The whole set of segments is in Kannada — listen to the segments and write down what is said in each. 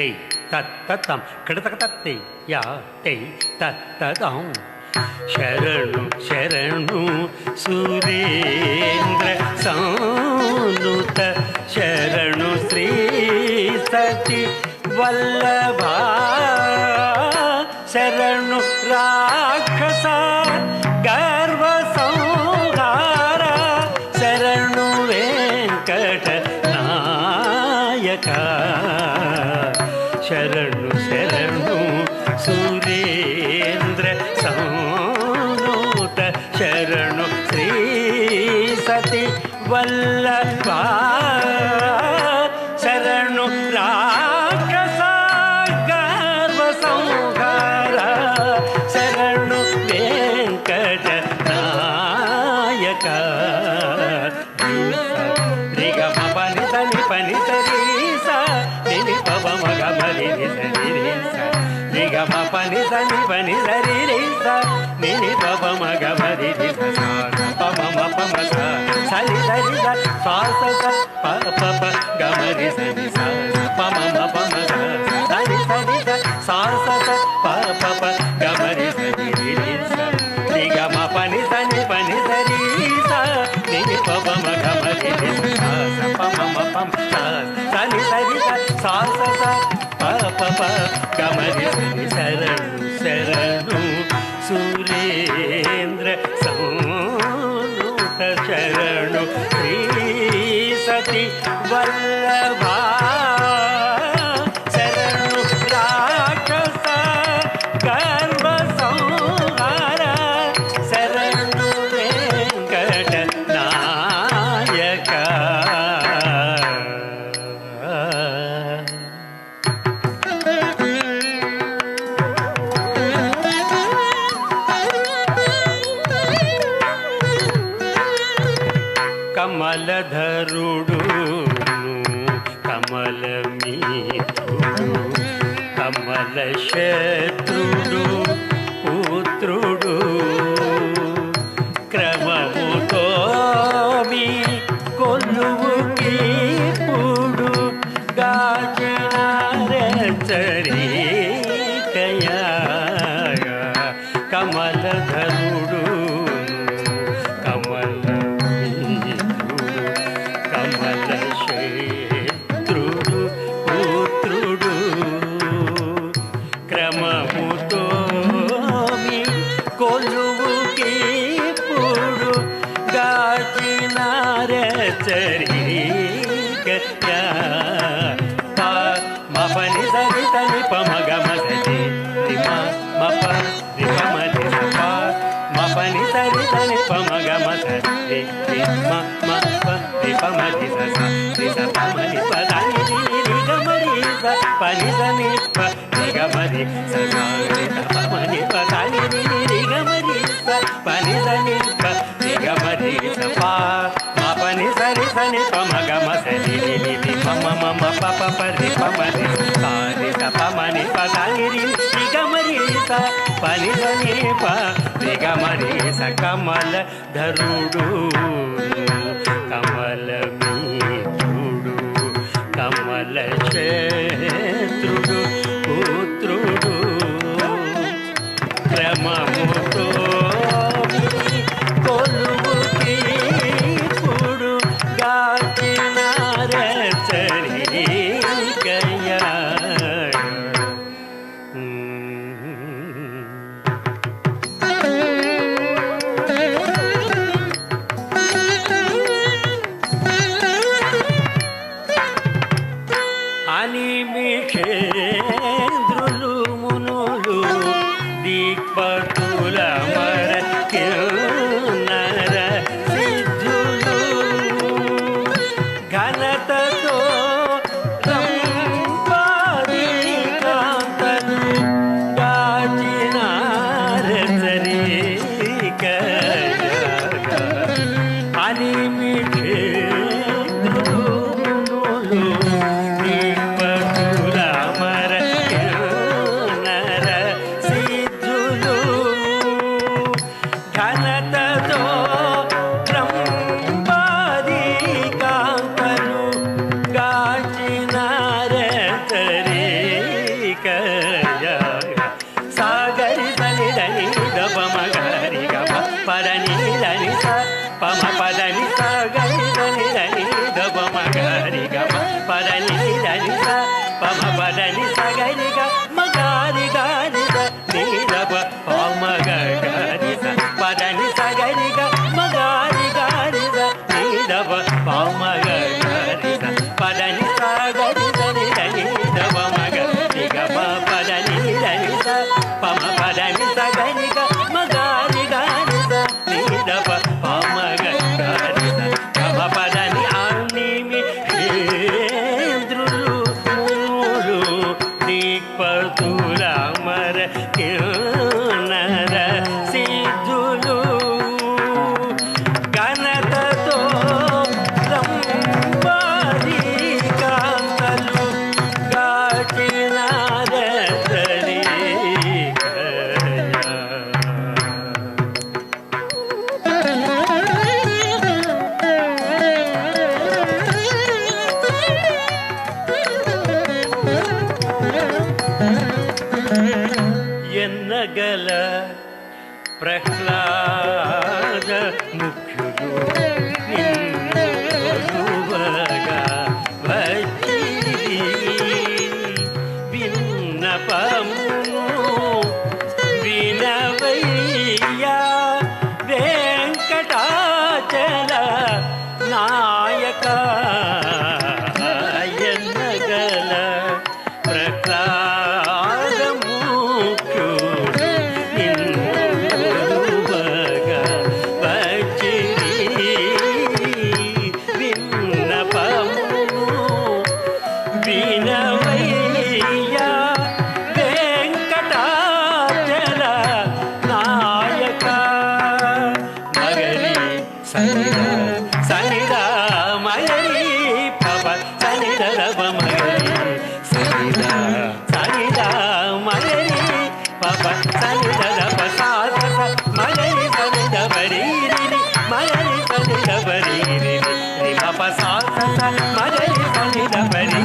டெய் தத்தம் கிடத்தக்கத்தை யா டெய் தத்ததம் ശരണു ശരണു സുരേന്ദ്ര സാനുത ശരണു ശ്രീ സതി വല്ലഭാ श्री सति वल्लभा pa. దని సరి దని పమగ మత రి రి మ మ ప రి ప మ రి స స రి స ప మ రి ప దని రి రి గ మ రి స ప ని స ని ప రి గ మ రి స స రి స ప మ రి ప దని రి రి గ మ రి స ప ని స ని ప రి గ మ రి స ప మ ప ని స రి స ని ప మ గ మ స రి రి రి రి ప మ మ మ ప ప ప రి ప మ రి స రి స ప మ ని ప దని రి రి గ మ రి స ప ని స ని ప దిగమరే సకమల ధరుడు. కమల மதலி பணிதபடி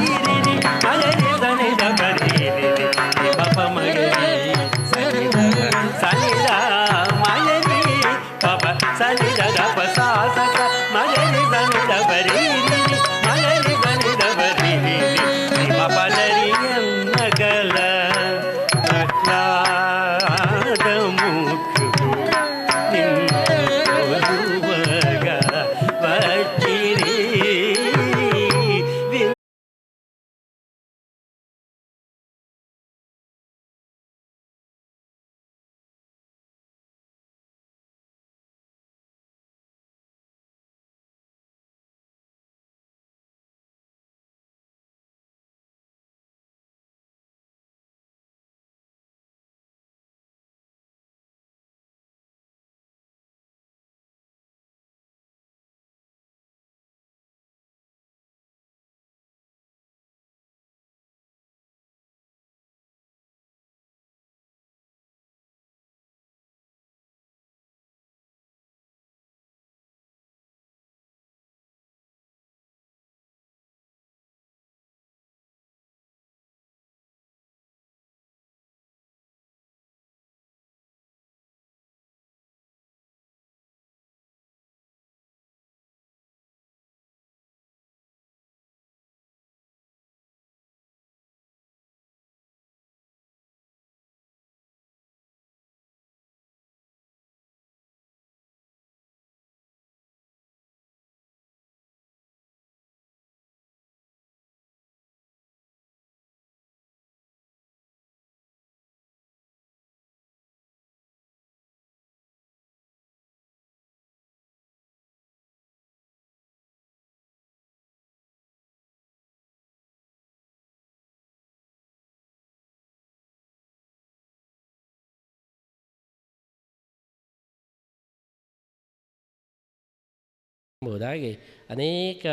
ಎಂಬುದಾಗಿ ಅನೇಕ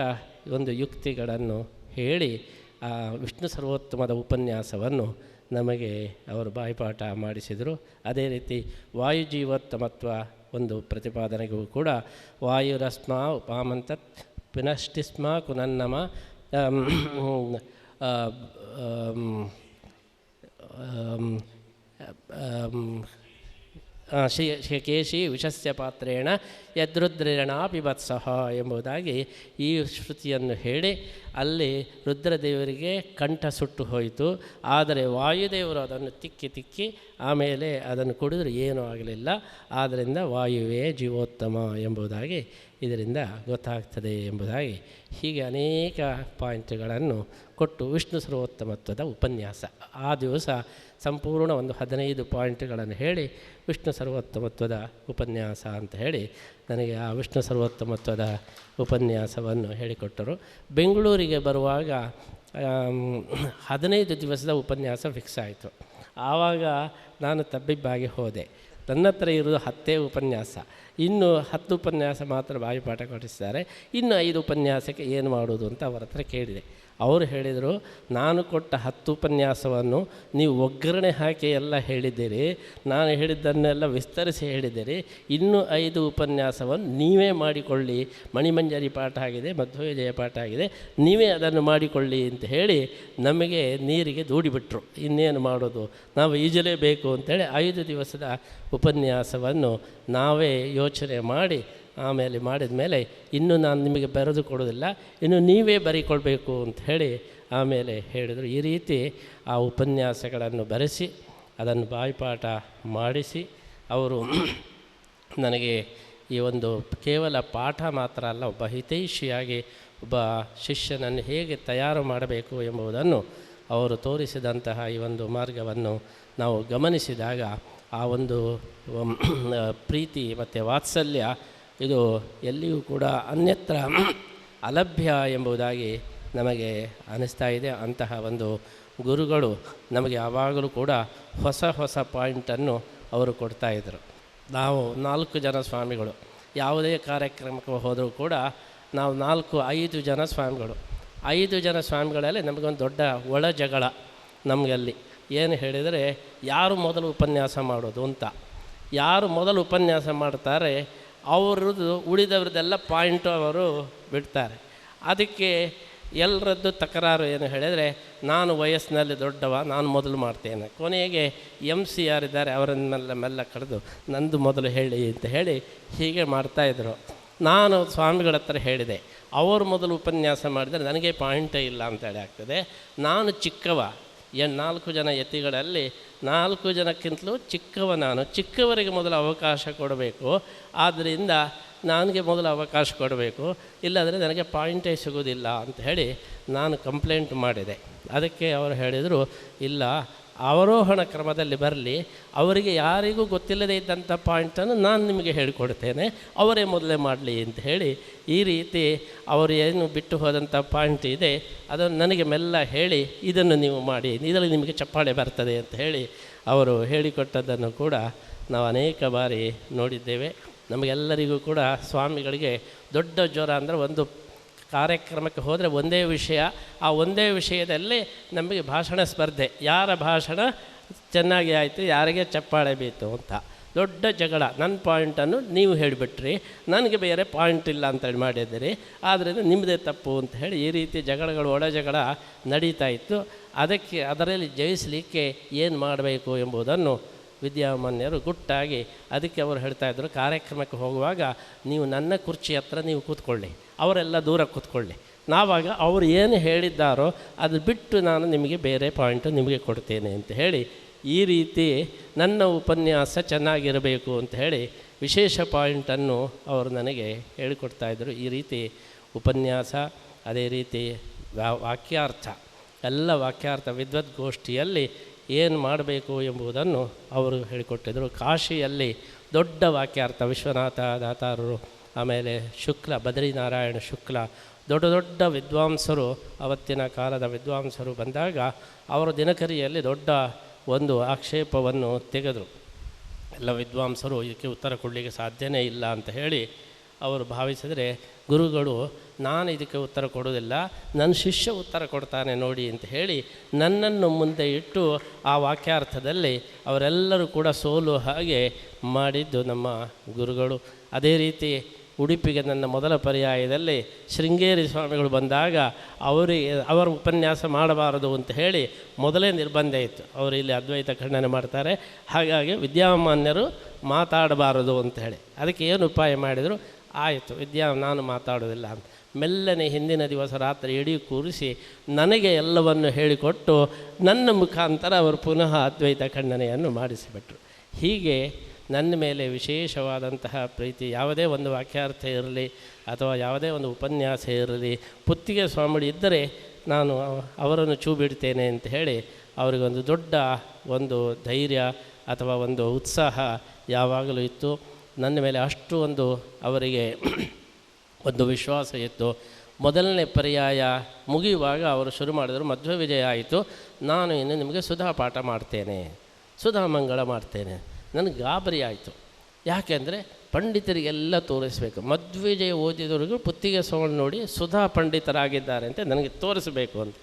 ಒಂದು ಯುಕ್ತಿಗಳನ್ನು ಹೇಳಿ ಆ ವಿಷ್ಣು ಸರ್ವೋತ್ತಮದ ಉಪನ್ಯಾಸವನ್ನು ನಮಗೆ ಅವರು ಬಾಯಿಪಾಠ ಮಾಡಿಸಿದರು. ಅದೇ ರೀತಿ ವಾಯುಜೀವೋತ್ತಮತ್ವ ಒಂದು ಪ್ರತಿಪಾದನೆಗೂ ಕೂಡ ವಾಯುರಸ್ಮ ಉಪಾಮಂತತ್ ಪುನಷ್ಟಿಸ್ಮ ಕುನನ್ನಮ ಶಿ ಕೇಶಿ ವಿಷಸ್ಯ ಪಾತ್ರೇಣ ಯದೃದ್ರೇಣ ಪಿಬತ್ಸಹ ಎಂಬುದಾಗಿ ಈ ಶ್ರುತಿಯನ್ನು ಹೇಳಿ ಅಲ್ಲಿ ರುದ್ರದೇವರಿಗೆ ಕಂಠ ಸುಟ್ಟು ಹೋಯಿತು. ಆದರೆ ವಾಯುದೇವರು ಅದನ್ನು ತಿಕ್ಕಿ ತಿಕ್ಕಿ ಆಮೇಲೆ ಅದನ್ನು ಕುಡಿದ್ರೆ ಏನೂ ಆಗಲಿಲ್ಲ. ಆದ್ದರಿಂದ ವಾಯುವೇ ಜೀವೋತ್ತಮ ಎಂಬುದಾಗಿ ಇದರಿಂದ ಗೊತ್ತಾಗ್ತದೆ ಎಂಬುದಾಗಿ ಹೀಗೆ ಅನೇಕ ಪಾಯಿಂಟ್ಗಳನ್ನು ಕೊಟ್ಟು ವಿಷ್ಣು ಸರ್ವೋತ್ತಮತ್ವದ ಉಪನ್ಯಾಸ. ಆ ದಿವಸ ಸಂಪೂರ್ಣ ಒಂದು ಹದಿನೈದು ಪಾಯಿಂಟ್ಗಳನ್ನು ಹೇಳಿ ವಿಷ್ಣು ಸರ್ವೋತ್ತಮತ್ವದ ಉಪನ್ಯಾಸ ಅಂತ ಹೇಳಿ ನನಗೆ ಆ ವಿಷ್ಣು ಸರ್ವೋತ್ತಮತ್ವದ ಉಪನ್ಯಾಸವನ್ನು ಹೇಳಿಕೊಟ್ಟರು. ಬೆಂಗಳೂರಿಗೆ ಬರುವಾಗ ಹದಿನೈದು ದಿವಸದ ಉಪನ್ಯಾಸ ಫಿಕ್ಸ್ ಆಯಿತು. ಆವಾಗ ನಾನು ತಬ್ಬಿಬ್ಬಾಗಿ ಹೋದೆ. ನನ್ನ ಹತ್ರ ಇರೋದು ಹತ್ತೇ ಉಪನ್ಯಾಸ. ಇನ್ನು ಹತ್ತು ಉಪನ್ಯಾಸ ಮಾತ್ರ ಬಾಯಿಪಾಠ ಕೊಡಿಸಿದ್ದಾರೆ ಇನ್ನು ಐದು ಉಪನ್ಯಾಸಕ್ಕೆ ಏನು ಮಾಡೋದು ಅಂತ ಅವರ ಹತ್ರ ಕೇಳಿದೆ. ಅವರು ಹೇಳಿದರು, ನಾನು ಕೊಟ್ಟ ಹತ್ತು ಉಪನ್ಯಾಸವನ್ನು ನೀವು ಒಗ್ಗರಣೆ ಹಾಕಿ ಎಲ್ಲ ಹೇಳಿದ್ದೀರಿ, ನಾನು ಹೇಳಿದ್ದನ್ನೆಲ್ಲ ವಿಸ್ತರಿಸಿ ಹೇಳಿದ್ದೀರಿ, ಇನ್ನೂ ಐದು ಉಪನ್ಯಾಸವನ್ನು ನೀವೇ ಮಾಡಿಕೊಳ್ಳಿ. ಮಣಿಮಂಜರಿ ಪಾಠ ಆಗಿದೆ ಮಧ್ವವಿಜಯ ಪಾಠ ಆಗಿದೆ, ನೀವೇ ಅದನ್ನು ಮಾಡಿಕೊಳ್ಳಿ ಅಂತ ಹೇಳಿ ನಮಗೆ ನೀರಿಗೆ ದೂಡಿಬಿಟ್ರು. ಇನ್ನೇನು ಮಾಡೋದು? ನಾವು ಈಜಲೇಬೇಕು ಅಂತೇಳಿ ಐದು ದಿವಸದ ಉಪನ್ಯಾಸವನ್ನು ನಾವೇ ಯೋಚನೆ ಮಾಡಿ ಆಮೇಲೆ ಮಾಡಿದ ಮೇಲೆ ಇನ್ನು ನಾನು ನಿಮಗೆ ಬರೆದು ಕೊಡೋದಿಲ್ಲ ಇನ್ನು ನೀವೇ ಬರಿಕೊಳ್ಬೇಕು ಅಂತ ಹೇಳಿ ಆಮೇಲೆ ಹೇಳಿದರು. ಈ ರೀತಿ ಆ ಉಪನ್ಯಾಸಗಳನ್ನು ಬರೆಸಿ, ಅದನ್ನು ಬಾಯಿಪಾಠ ಮಾಡಿಸಿ, ಅವರು ನನಗೆ ಈ ಒಂದು ಕೇವಲ ಪಾಠ ಮಾತ್ರ ಅಲ್ಲ, ಒಬ್ಬ ಹಿತೈಷಿಯಾಗಿ ಒಬ್ಬ ಶಿಷ್ಯನನ್ನು ಹೇಗೆ ತಯಾರು ಮಾಡಬೇಕು ಎಂಬುದನ್ನು ಅವರು ತೋರಿಸಿದಂತಹ ಈ ಒಂದು ಮಾರ್ಗವನ್ನು ನಾವು ಗಮನಿಸಿದಾಗ ಆ ಒಂದು ಪ್ರೀತಿ ಮತ್ತು ವಾತ್ಸಲ್ಯ ಇದು ಎಲ್ಲಿಯೂ ಕೂಡ ಅನ್ಯತ್ರ ಅಲಭ್ಯ ಎಂಬುದಾಗಿ ನಮಗೆ ಅನ್ನಿಸ್ತಾ ಇದೆ. ಅಂತಹ ಒಂದು ಗುರುಗಳು ನಮಗೆ ಯಾವಾಗಲೂ ಕೂಡ ಹೊಸ ಹೊಸ ಪಾಯಿಂಟನ್ನು ಅವರು ಕೊಡ್ತಾಯಿದ್ರು ನಾವು ನಾಲ್ಕು ಜನ ಸ್ವಾಮಿಗಳು, ಯಾವುದೇ ಕಾರ್ಯಕ್ರಮಕ್ಕೆ ಹೋದರೂ ಕೂಡ ನಾವು ನಾಲ್ಕು, ಐದು ಜನ ಸ್ವಾಮಿಗಳು. ಐದು ಜನ ಸ್ವಾಮಿಗಳಲ್ಲಿ ನಮಗೊಂದು ದೊಡ್ಡ ಒಳ ಜಗಳ ನಮಗಲ್ಲಿ. ಏನು ಹೇಳಿದರೆ, ಯಾರು ಮೊದಲು ಉಪನ್ಯಾಸ ಮಾಡೋದು ಅಂತ. ಯಾರು ಮೊದಲು ಉಪನ್ಯಾಸ ಮಾಡ್ತಾರೆ ಅವರದ್ದು ಉಳಿದವ್ರದ್ದೆಲ್ಲ ಪಾಯಿಂಟು ಅವರು ಬಿಡ್ತಾರೆ. ಅದಕ್ಕೆ ಎಲ್ಲರದ್ದು ತಕರಾರು ಏನು ಹೇಳಿದರೆ, ನಾನು ವಯಸ್ಸಿನಲ್ಲಿ ದೊಡ್ಡವ, ನಾನು ಮೊದಲು ಮಾಡ್ತೇನೆ. ಕೊನೆಗೆ ಎಂ ಸಿ ಯಾರಿದ್ದಾರೆ ಅವರನ್ನೆಲ್ಲ ಮೆಲ್ಲ ಕರೆದು ನಂದು ಮೊದಲು ಹೇಳಿ ಅಂತ ಹೇಳಿ ಹೀಗೆ ಮಾಡ್ತಾಯಿದ್ರು ನಾನು ಸ್ವಾಮಿಗಳ ಹತ್ರ ಹೇಳಿದೆ, ಅವರು ಮೊದಲು ಉಪನ್ಯಾಸ ಮಾಡಿದರೆ ನನಗೆ ಪಾಯಿಂಟೇ ಇಲ್ಲ ಅಂತೇಳಿ ಆಗ್ತದೆ. ನಾನು ಚಿಕ್ಕವ ಎ ನಾಲ್ಕು ಜನ ಯತಿಗಳಲ್ಲಿ ನಾಲ್ಕು ಜನಕ್ಕಿಂತಲೂ ಚಿಕ್ಕವ ನಾನು. ಚಿಕ್ಕವರಿಗೆ ಮೊದಲು ಅವಕಾಶ ಕೊಡಬೇಕು. ಆದ್ದರಿಂದ ನನಗೆ ಮೊದಲು ಅವಕಾಶ ಕೊಡಬೇಕು. ಇಲ್ಲಾಂದರೆ ನನಗೆ ಪಾಯಿಂಟೇ ಸಿಗೋದಿಲ್ಲ ಅಂತ ಹೇಳಿ ನಾನು ಕಂಪ್ಲೇಂಟ್ ಮಾಡಿದೆ. ಅದಕ್ಕೆ ಅವರು ಹೇಳಿದರು, ಇಲ್ಲ ಅವರೋಹಣ ಕ್ರಮದಲ್ಲಿ ಬರಲಿ, ಅವರಿಗೆ ಯಾರಿಗೂ ಗೊತ್ತಿಲ್ಲದೇ ಇದ್ದಂಥ ಪಾಯಿಂಟನ್ನು ನಾನು ನಿಮಗೆ ಹೇಳಿಕೊಡ್ತೇನೆ, ಅವರೇ ಮೊದಲೇ ಮಾಡಲಿ ಅಂತ ಹೇಳಿ ಈ ರೀತಿ ಅವರು ಏನು ಬಿಟ್ಟು ಹೋದಂಥ ಪಾಯಿಂಟ್ ಇದೆ, ಅದನ್ನು ನನಗೆ ಮೆಲ್ಲ ಹೇಳಿ, ಇದನ್ನು ನೀವು ಮಾಡಿ, ಇದರಲ್ಲಿ ನಿಮಗೆ ಚಪ್ಪಾಳೆ ಬರ್ತದೆ ಅಂತ ಹೇಳಿ ಅವರು ಹೇಳಿಕೊಟ್ಟದ್ದನ್ನು ಕೂಡ ನಾವು ಅನೇಕ ಬಾರಿ ನೋಡಿದ್ದೇವೆ. ನಮಗೆಲ್ಲರಿಗೂ ಕೂಡ ಸ್ವಾಮಿಗಳಿಗೆ ದೊಡ್ಡ ಜ್ವರ ಅಂದರೆ ಒಂದು ಕಾರ್ಯಕ್ರಮಕ್ಕೆ ಹೋದರೆ ಒಂದೇ ವಿಷಯ, ಆ ಒಂದೇ ವಿಷಯದಲ್ಲಿ ನಮಗೆ ಭಾಷಣ ಸ್ಪರ್ಧೆ. ಯಾರ ಭಾಷಣ? ಚೆನ್ನಾಗಿ ಆಯಿತು, ಯಾರಿಗೆ ಚಪ್ಪಾಳೆ ಬೀತು ಅಂತ. ದೊಡ್ಡ ಜಗಳ. ನನ್ನ ಪಾಯಿಂಟನ್ನು ನೀವು ಹೇಳಿಬಿಟ್ರಿ. ನನಗೆ ಬೇರೆ ಪಾಯಿಂಟ್ ಇಲ್ಲ ಅಂತೇಳಿ ಮಾಡಿದ್ದೀರಿ. ಆದ್ದರಿಂದ ನಿಮ್ಮದೇ ತಪ್ಪು ಅಂತ ಹೇಳಿ ಈ ರೀತಿ ಜಗಳಗಳು, ಒಳ ಜಗಳ ನಡೀತಾ ಇತ್ತು. ಅದಕ್ಕೆ ಅದರಲ್ಲಿ ಜಯಿಸಲಿಕ್ಕೆ ಏನು ಮಾಡಬೇಕು ಎಂಬುದನ್ನು ವಿದ್ಯಾಮಾನ್ಯರು ಗುಟ್ಟಾಗಿ ಅದಕ್ಕೆ ಅವರು ಹೇಳ್ತಾ ಇದ್ದರು ಕಾರ್ಯಕ್ರಮಕ್ಕೆ ಹೋಗುವಾಗ ನೀವು ನನ್ನ ಕುರ್ಚಿ ಹತ್ರ ನೀವು ಕೂತ್ಕೊಳ್ಳಿ, ಅವರೆಲ್ಲ ದೂರ ಕೂತ್ಕೊಳ್ಳಿ. ನಾವಾಗ ಅವರು ಏನು ಹೇಳಿದ್ದಾರೋ ಅದು ಬಿಟ್ಟು ನಾನು ನಿಮಗೆ ಬೇರೆ ಪಾಯಿಂಟು ನಿಮಗೆ ಕೊಡ್ತೇನೆ ಅಂತ ಹೇಳಿ, ಈ ರೀತಿ ನನ್ನ ಉಪನ್ಯಾಸ ಚೆನ್ನಾಗಿರಬೇಕು ಅಂತ ಹೇಳಿ ವಿಶೇಷ ಪಾಯಿಂಟನ್ನು ಅವರು ನನಗೆ ಹೇಳಿಕೊಡ್ತಾಯಿದ್ರು ಈ ರೀತಿ ಉಪನ್ಯಾಸ, ಅದೇ ರೀತಿ ವಾಕ್ಯಾರ್ಥ, ಎಲ್ಲ ವಾಕ್ಯಾರ್ಥ ವಿದ್ವದ್ಗೋಷ್ಠಿಯಲ್ಲಿ ಏನು ಮಾಡಬೇಕು ಎಂಬುದನ್ನು ಅವರು ಹೇಳಿಕೊಟ್ಟಿದ್ದರು ಕಾಶಿಯಲ್ಲಿ ದೊಡ್ಡ ವಾಕ್ಯಾರ್ಥ ವಿಶ್ವನಾಥ ದಾತಾರರು, ಆಮೇಲೆ ಶುಕ್ಲ, ಬದ್ರಿನಾರಾಯಣ ಶುಕ್ಲ, ದೊಡ್ಡ ದೊಡ್ಡ ವಿದ್ವಾಂಸರು, ಅವತ್ತಿನ ಕಾಲದ ವಿದ್ವಾಂಸರು ಬಂದಾಗ ಅವರ ದಿನಕರಿಯಲ್ಲಿ ದೊಡ್ಡ ಒಂದು ಆಕ್ಷೇಪವನ್ನು ತೆಗೆದರು. ಎಲ್ಲ ವಿದ್ವಾಂಸರು ಇದಕ್ಕೆ ಉತ್ತರ ಕೊಡಲಿಕ್ಕೆ ಸಾಧ್ಯನೇ ಇಲ್ಲ ಅಂತ ಹೇಳಿ ಅವರು ಭಾವಿಸಿದರೆ ಗುರುಗಳು ನಾನು ಇದಕ್ಕೆ ಉತ್ತರ ಕೊಡೋದಿಲ್ಲ ನನ್ನ ಶಿಷ್ಯ ಉತ್ತರ ಕೊಡ್ತಾನೆ ನೋಡಿ ಅಂತ ಹೇಳಿ ನನ್ನನ್ನು ಮುಂದೆ ಇಟ್ಟು ಆ ವಾಕ್ಯಾರ್ಥದಲ್ಲಿ ಅವರೆಲ್ಲರೂ ಕೂಡ ಸೋಲು ಹಾಗೆ ಮಾಡಿದ್ದು ನಮ್ಮ ಗುರುಗಳು. ಅದೇ ರೀತಿ ಉಡುಪಿಗೆ ನನ್ನ ಮೊದಲ ಪರ್ಯಾಯದಲ್ಲಿ ಶೃಂಗೇರಿ ಸ್ವಾಮಿಗಳು ಬಂದಾಗ ಅವರಿಗೆ ಅವರ ಉಪನ್ಯಾಸ ಮಾಡಬಾರದು ಅಂತ ಹೇಳಿ ಮೊದಲೇ ನಿರ್ಬಂಧ ಇತ್ತು. ಅವರು ಇಲ್ಲಿ ಅದ್ವೈತ ಖಂಡನೆ ಮಾಡ್ತಾರೆ. ಹಾಗಾಗಿ ವಿದ್ಯಾಮಾನ್ಯರು ಮಾತಾಡಬಾರದು ಅಂತ ಹೇಳಿ. ಅದಕ್ಕೆ ಏನು ಉಪಾಯ ಮಾಡಿದರು, ಆಯಿತು, ವಿದ್ಯಾ, ನಾನು ಮಾತಾಡೋದಿಲ್ಲ ಅಂತ. ಮೆಲ್ಲನೆ ಹಿಂದಿನ ದಿವಸ ರಾತ್ರಿ ಇಡೀ ಕೂರಿಸಿ ನನಗೆ ಎಲ್ಲವನ್ನು ಹೇಳಿಕೊಟ್ಟು ನನ್ನ ಮುಖಾಂತರ ಅವರು ಪುನಃ ಅದ್ವೈತ ಖಂಡನೆಯನ್ನು ಮಾಡಿಸಿಬಿಟ್ರು. ಹೀಗೆ ನನ್ನ ಮೇಲೆ ವಿಶೇಷವಾದಂತಹ ಪ್ರೀತಿ, ಯಾವುದೇ ಒಂದು ವಾಕ್ಯಾರ್ಥ ಇರಲಿ ಅಥವಾ ಯಾವುದೇ ಒಂದು ಉಪನ್ಯಾಸ ಇರಲಿ, ಪುತ್ತಿಗೆ ಸ್ವಾಮಿ ಇದ್ದರೆ ನಾನು ಅವರನ್ನು ಚೂ ಬಿಡ್ತೇನೆ ಅಂತ ಹೇಳಿ ಅವರಿಗೊಂದು ದೊಡ್ಡ ಒಂದು ಧೈರ್ಯ ಅಥವಾ ಒಂದು ಉತ್ಸಾಹ ಯಾವಾಗಲೂ ಇತ್ತು. ನನ್ನ ಮೇಲೆ ಅಷ್ಟು ಒಂದು ಅವರಿಗೆ ಒಂದು ವಿಶ್ವಾಸ ಇತ್ತು. ಮೊದಲನೇ ಪರ್ಯಾಯ ಮುಗಿಯುವಾಗ ಅವರು ಶುರು ಮಾಡಿದರು, ಮಧ್ವ ವಿಜಯ ಆಯಿತು. ನಾನು ಇನ್ನು ನಿಮಗೆ ಸುಧಾ ಪಾಠ ಮಾಡ್ತೇನೆ, ಸುಧಾ ಮಂಗಳ ಮಾಡ್ತೇನೆ. ನನಗೆ ಗಾಬರಿ ಆಯಿತು. ಯಾಕೆಂದರೆ ಪಂಡಿತರಿಗೆಲ್ಲ ತೋರಿಸಬೇಕು. ಮಧ್ವಿಜಯ ಓದಿದವರಿಗೂ ಪುತ್ತಿಗೆ ಸೋಳು ನೋಡಿ ಸುಧಾ ಪಂಡಿತರಾಗಿದ್ದಾರೆ ಅಂತ ನನಗೆ ತೋರಿಸಬೇಕು ಅಂತ.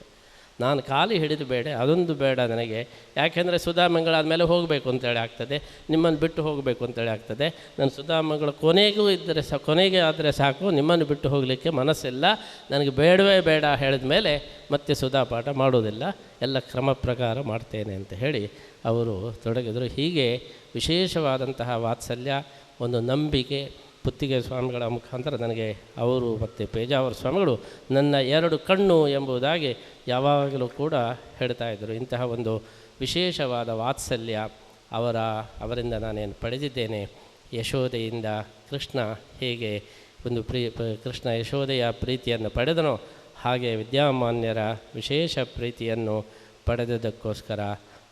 ನಾನು ಖಾಲಿ ಹಿಡಿದು ಬೇಡ, ಅದೊಂದು ಬೇಡ ನನಗೆ. ಯಾಕೆಂದರೆ ಸುಧಾಮಂಗಳ ಆದಮೇಲೆ ಹೋಗಬೇಕು ಅಂತೇಳಿ ಆಗ್ತದೆ, ನಿಮ್ಮನ್ನು ಬಿಟ್ಟು ಹೋಗಬೇಕು ಅಂತೇಳಿ ಆಗ್ತದೆ. ನಾನು ಸುಧಾಮಂಗಳ ಕೊನೆಗೂ ಇದ್ದರೆ ಸ, ಕೊನೆಗೆ ಆದರೆ ಸಾಕು, ನಿಮ್ಮನ್ನು ಬಿಟ್ಟು ಹೋಗಲಿಕ್ಕೆ ಮನಸ್ಸಿಲ್ಲ. ನನಗೆ ಬೇಡವೇ ಬೇಡ ಹೇಳಿದ ಮೇಲೆ ಮತ್ತೆ ಸುಧಾಪಾಠ ಮಾಡೋದಿಲ್ಲ. ಎಲ್ಲ ಕ್ರಮ ಪ್ರಕಾರ ಮಾಡ್ತೇನೆ ಅಂತ ಹೇಳಿ ಅವರು ತೊಡಗಿದರು. ಹೀಗೆ ವಿಶೇಷವಾದಂತಹ ವಾತ್ಸಲ್ಯ, ಒಂದು ನಂಬಿಕೆ ಪುತ್ತಿಗೆ ಸ್ವಾಮಿಗಳ ಮುಖಾಂತರ ನನಗೆ ಅವರು ಮತ್ತು ಪೇಜಾವರ ಸ್ವಾಮಿಗಳು ನನ್ನ ಎರಡು ಕಣ್ಣು ಎಂಬುದಾಗಿ ಯಾವಾಗಲೂ ಕೂಡ ಹೇಳ್ತಾ ಇದ್ದರು. ಇಂತಹ ಒಂದು ವಿಶೇಷವಾದ ವಾತ್ಸಲ್ಯ ಅವರ, ಅವರಿಂದ ನಾನೇನು ಪಡೆದಿದ್ದೇನೆ? ಯಶೋದೆಯಿಂದ ಕೃಷ್ಣ ಹೇಗೆ ಒಂದು ಪ್ರೀ ಕೃಷ್ಣ ಯಶೋದೆಯ ಪ್ರೀತಿಯನ್ನು ಪಡೆದನೋ ಹಾಗೆ ವಿದ್ಯಾಮಾನ್ಯರ ವಿಶೇಷ ಪ್ರೀತಿಯನ್ನು ಪಡೆದದಕ್ಕೋಸ್ಕರ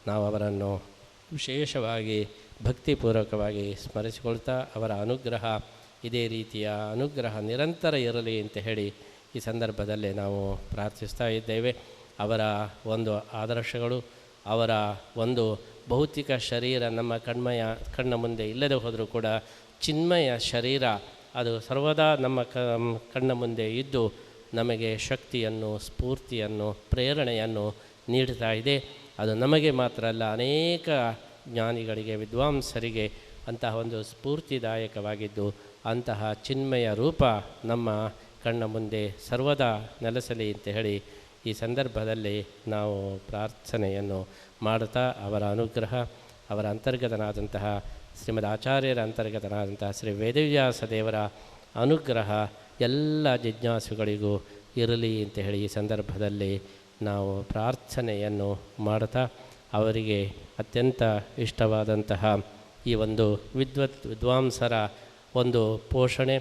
ನಾವು ಅವರನ್ನು ವಿಶೇಷವಾಗಿ ಭಕ್ತಿಪೂರ್ವಕವಾಗಿ ಸ್ಮರಿಸಿಕೊಳ್ತಾ ಅವರ ಅನುಗ್ರಹ ಇದೇ ರೀತಿಯ ಅನುಗ್ರಹ ನಿರಂತರ ಇರಲಿ ಅಂತ ಹೇಳಿ ಈ ಸಂದರ್ಭದಲ್ಲಿ ನಾವು ಪ್ರಾರ್ಥಿಸ್ತಾ ಇದ್ದೇವೆ. ಅವರ ಒಂದು ಆದರ್ಶಗಳು, ಅವರ ಒಂದು ಭೌತಿಕ ಶರೀರ ನಮ್ಮ ಕಣ್ಮಯ, ಕಣ್ಣ ಮುಂದೆ ಇಲ್ಲದೆ ಹೋದರೂ ಕೂಡ ಚಿನ್ಮಯ ಶರೀರ, ಅದು ಸರ್ವದಾ ನಮ್ಮ ಕಣ್ಣ ಮುಂದೆ ಇದ್ದು ನಮಗೆ ಶಕ್ತಿಯನ್ನು, ಸ್ಫೂರ್ತಿಯನ್ನು, ಪ್ರೇರಣೆಯನ್ನು ನೀಡ್ತಾ ಇದೆ. ಅದು ನಮಗೆ ಮಾತ್ರ ಅಲ್ಲ, ಅನೇಕ ಜ್ಞಾನಿಗಳಿಗೆ, ವಿದ್ವಾಂಸರಿಗೆ ಅಂತಹ ಒಂದು ಸ್ಫೂರ್ತಿದಾಯಕವಾಗಿದ್ದು ಅಂತಹ ಚಿನ್ಮಯ ರೂಪ ನಮ್ಮ ಕಣ್ಣ ಮುಂದೆ ಸರ್ವದಾ ನೆಲೆಸಲಿ ಅಂತ ಹೇಳಿ ಈ ಸಂದರ್ಭದಲ್ಲಿ ನಾವು ಪ್ರಾರ್ಥನೆಯನ್ನು ಮಾಡುತ್ತಾ ಅವರ ಅನುಗ್ರಹ, ಅವರ ಅಂತರ್ಗತನಾದಂತಹ ಶ್ರೀಮದ್ ಆಚಾರ್ಯರ ಅಂತರ್ಗತನಾದಂತಹ ಶ್ರೀ ವೇದವ್ಯಾಸ ದೇವರ ಅನುಗ್ರಹ ಎಲ್ಲ ಜಿಜ್ಞಾಸುಗಳಿಗೂ ಇರಲಿ ಅಂತ ಹೇಳಿ ಈ ಸಂದರ್ಭದಲ್ಲಿ ನಾವು ಪ್ರಾರ್ಥನೆಯನ್ನು ಮಾಡುತ್ತಾ ಅವರಿಗೆ ಅತ್ಯಂತ ಇಷ್ಟವಾದಂತಹ ಈ ಒಂದು ವಿದ್ವತ್ ವಿದ್ವಾಂಸರ ಒಂದು ಪೋಷಣೆ,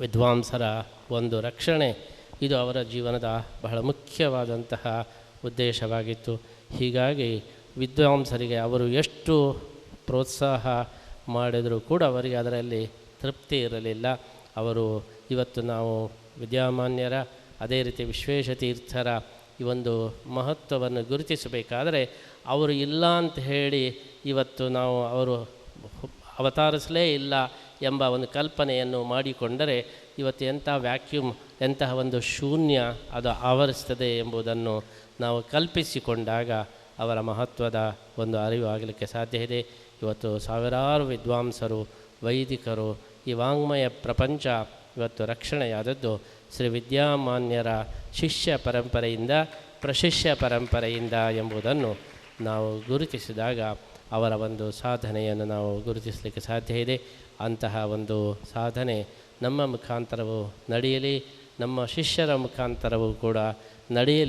ವಿದ್ವಾಂಸರ ಒಂದು ರಕ್ಷಣೆ, ಇದು ಅವರ ಜೀವನದ ಬಹಳ ಮುಖ್ಯವಾದಂತಹ ಉದ್ದೇಶವಾಗಿತ್ತು. ಹೀಗಾಗಿ ವಿದ್ವಾಂಸರಿಗೆ ಅವರು ಎಷ್ಟು ಪ್ರೋತ್ಸಾಹ ಮಾಡಿದರೂ ಕೂಡ ಅವರಿಗೆ ಅದರಲ್ಲಿ ತೃಪ್ತಿ ಇರಲಿಲ್ಲ. ಅವರು ಇವತ್ತು ನಾವು ವಿದ್ಯಾಮಾನ್ಯರ, ಅದೇ ರೀತಿ ವಿಶ್ವೇಶತೀರ್ಥರ ಈ ಒಂದು ಮಹತ್ವವನ್ನು ಗುರುತಿಸಬೇಕಾದರೆ ಅವರು ಇಲ್ಲ ಅಂತ ಹೇಳಿ ಇವತ್ತು ನಾವು ಅವರು ಅವತರಿಸಲೇ ಇಲ್ಲ. ಎಂಬ ಒಂದು ಕಲ್ಪನೆಯನ್ನು ಮಾಡಿಕೊಂಡರೆ ಇವತ್ತು ಎಂಥ ವ್ಯಾಕ್ಯೂಮ್ ಎಂತಹ ಒಂದು ಶೂನ್ಯ ಅದು ಆವರಿಸ್ತದೆ ಎಂಬುದನ್ನು ನಾವು ಕಲ್ಪಿಸಿಕೊಂಡಾಗ ಅವರ ಮಹತ್ವದ ಒಂದು ಅರಿವು ಆಗಲಿಕ್ಕೆ ಸಾಧ್ಯ ಇದೆ. ಇವತ್ತು ಸಾವಿರಾರು ವಿದ್ವಾಂಸರು, ವೈದಿಕರು ಈ ವಾಂಗ್ಮಯ ಪ್ರಪಂಚ ಇವತ್ತು ರಕ್ಷಣೆಯಾದದ್ದು ಶ್ರೀ ವಿದ್ಯಾಮಾನ್ಯರ ಶಿಷ್ಯ ಪರಂಪರೆಯಿಂದ, ಪ್ರಶಿಷ್ಯ ಪರಂಪರೆಯಿಂದ ಎಂಬುದನ್ನು ನಾವು ಗುರುತಿಸಿದಾಗ ಅವರ ಒಂದು ಸಾಧನೆಯನ್ನು ನಾವು ಗುರುತಿಸಲಿಕ್ಕೆ ಸಾಧ್ಯ ಇದೆ. ಅಂತಹ ಒಂದು ಸಾಧನೆ ನಮ್ಮ ಮುಖಾಂತರವೂ ನಡೆಯಲಿ ನಮ್ಮ ಶಿಷ್ಯರ ಮುಖಾಂತರವೂ ಕೂಡ ನಡೆಯಲಿ.